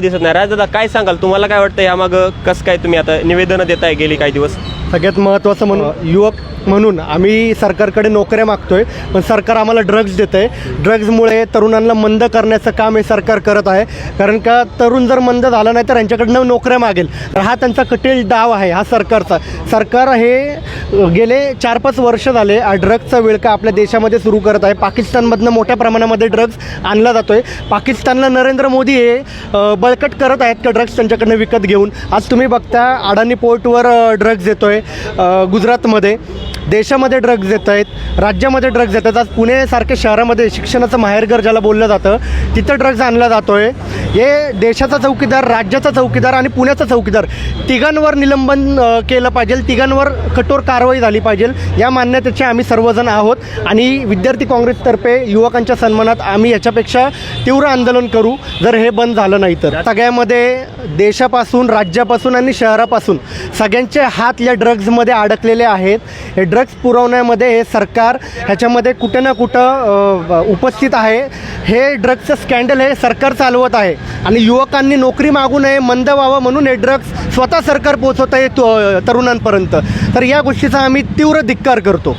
दिसत नाही. राजदादा काय सांगाल? तुम्हाला काय वाटतं यामागं कसं काय तुम्ही आता निवेदनं देताय गेली काही दिवस? सगळ्यात महत्त्वाचं म्हणून युवक म्हणून आम्ही सरकारकडे नोकऱ्या मागतोय पण सरकार आम्हाला ड्रग्ज देत आहे ड्रग्जमुळे तरुणांना मंद करण्याचं काम हे सरकार करत आहे. कारण का तरुण जर मंद झाला नाही तर यांच्याकडनं नोकऱ्या मागेल. तर हा त्यांचा कटील डाव आहे हा सरकारचा. सरकार हे गेले चार पाच वर्ष झाले हा ड्रग्जचा विळका आपल्या देशामध्ये सुरू करत आहे. पाकिस्तानमधनं मोठ्या प्रमाणामध्ये ड्रग्ज आणला जातो आहे पाकिस्तानला नरेंद्र मोदी हे बळकट करत आहेत का ड्रग्ज त्यांच्याकडनं विकत घेऊन? आज तुम्ही बघता अडाणी पोर्टवर ड्रग्ज येतो आहे गुजरातमध्ये. देशामध्ये ड्रग्ज येत आहेत राज्यामध्ये ड्रग्ज येतात आज पुणेसारख्या शहरामध्ये शिक्षणाचं माहेरघर ज्याला बोललं जातं तिथं ड्रग्ज आणला जातो आहे हे देशाचा चौकीदार राज्याचा चौकीदार आणि पुण्याचा चौकीदार तिघांवर निलंबन केलं पाहिजे. तिघांवर कठोर कारवाई झाली पाहिजे. या मान्यतेचे आम्ही सर्वजण आहोत आणि विद्यार्थी काँग्रेसतर्फे युवकांच्या सन्मानात आम्ही याच्यापेक्षा तीव्र आंदोलन करू. जर हे बंद झालं नाही तर. सगळ्यामध्ये देशापासून राज्यापासून आणि शहरापासून सगळ्यांचे हात या ड्रग्जमध्ये अडकलेले आहेत. हे ड्रग्ज पुरवण्यामध्ये हे सरकार ह्याच्यामध्ये कुठं ना कुठं उपस्थित आहे. हे ड्रग्जचं स्कॅन्डल हे सरकार चालवत आहे. आणि युवकांनी नोकरी मागू नये मंद व्हावं म्हणून हे ड्रग्ज स्वतः सरकार पोचवत आहे तरुणांपर्यंत. तर या गोष्टीचा आम्ही तीव्र धिक्कार करतो.